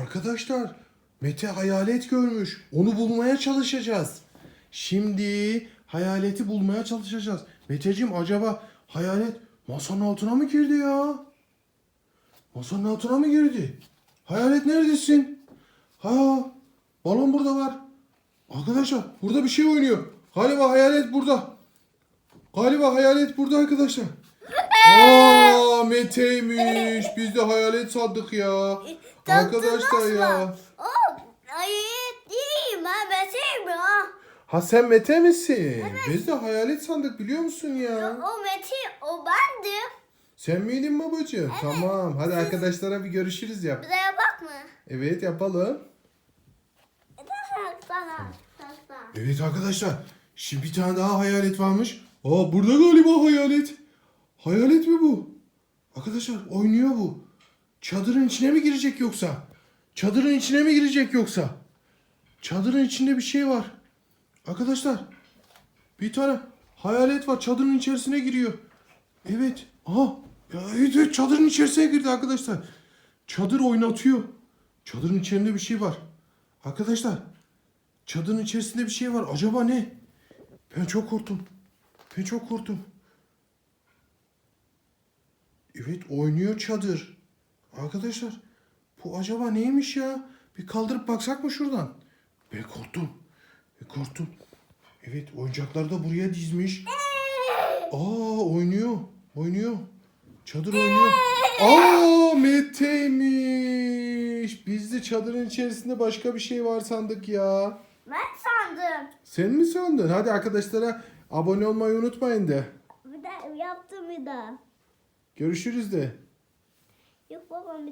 Arkadaşlar Mete hayalet görmüş. Onu bulmaya çalışacağız. Şimdi hayaleti bulmaya çalışacağız. Meteciğim acaba hayalet masanın altına mı girdi ya? Masanın altına mı girdi? Hayalet neredesin? Ha, balon burada var. Arkadaşlar burada bir şey oynuyor. Galiba hayalet burada. Galiba hayalet burada arkadaşlar. Aa Mete'ymiş. Biz de hayalet sandık ya. Arkadaşlar ya. Oh, ay değilim ben Mete'yim ya. Ha sen Mete misin? Biz de hayalet sandık biliyor musun ya? O Mete, o bendim. Sen miydin babacığım? Tamam. Hadi arkadaşlara bir görüşürüz yap. Bize bak mı? Evet yapalım. Sana. Evet arkadaşlar. Şimdi bir tane daha hayalet varmış. Aa burada galiba hayalet. Hayalet mi bu? Arkadaşlar oynuyor bu. Çadırın içine mi girecek yoksa? Çadırın içine mi girecek yoksa? Çadırın içinde bir şey var. Arkadaşlar bir tane hayalet var çadırın içerisine giriyor. Evet. Aha. Evet, evet çadırın içerisine girdi arkadaşlar. Çadır oynatıyor. Çadırın içinde bir şey var. Arkadaşlar çadırın içerisinde bir şey var. Acaba ne? Ben çok korktum. Ben çok korktum. Evet oynuyor çadır. Arkadaşlar bu acaba neymiş ya? Bir kaldırıp baksak mı şuradan? Ben korktum. Ben korktum. Evet oyuncakları da buraya dizmiş. Aa oynuyor. Oynuyor. Çadır oynuyor. Aa Mete'ymiş. Biz de çadırın içerisinde başka bir şey var sandık ya. Ben sandım. Sen mi sandın? Hadi arkadaşlara abone olmayı unutmayın de. Bir de yaptım bir daha. Görüşürüz de. Yok babam